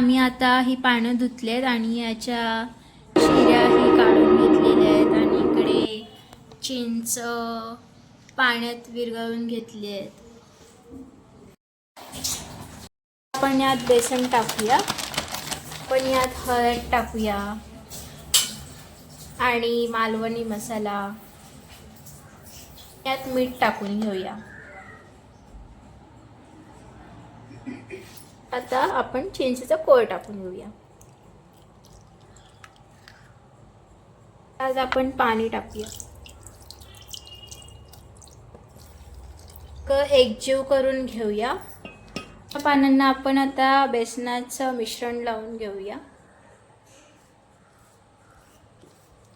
आम्ही आता ही पानं धुतलेत आणि याच्या शिऱ्याही काढून घेतलेल्या आहेत आणि इकडे चिंच पाण्यात विरघळून घेतली आहेत. आपण यात बेसन टाकूया. पण यात हळद टाकूया. आणि मालवणी मसाला. यात मीठ टाकून घेऊया. आता आपण चिंचेचा कोळ टाकून घेऊया. आज आपण पाणी टाकूया. क एकजीव करून घेऊया. पानांना आपण आता बेसनाचं मिश्रण लावून घेऊया.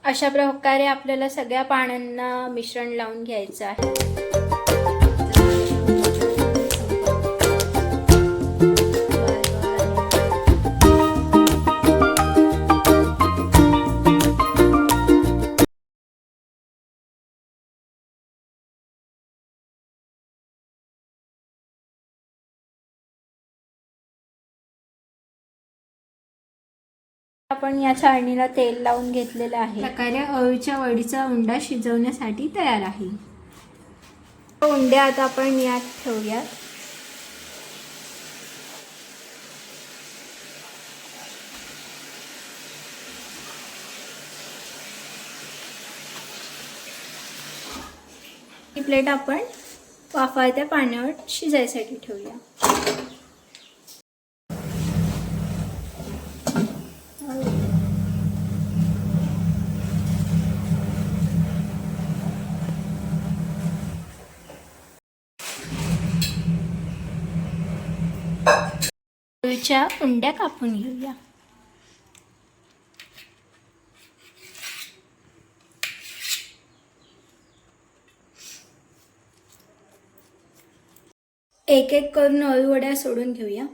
अशा प्रकारे आपल्याला सगळ्या पानांना मिश्रण लावून घ्यायचं आहे. आपण या चाळणीला तेल लावून घेतलेलं आहे. प्रकारे अळूच्या वडीचा उंडा शिजवण्यासाठी तयार आहे. उंड्या आता आपण यात ठेवूयात. ही प्लेट आपण वाफाळत्या पाण्यावर शिजायसाठी ठेवूया. अळूच्या उंड्या कापून घेऊया. एक एक करून अळूवड्या सोडून घेऊया.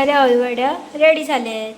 प्रकारे अळूवड्या रेडी झाल्या आहेत.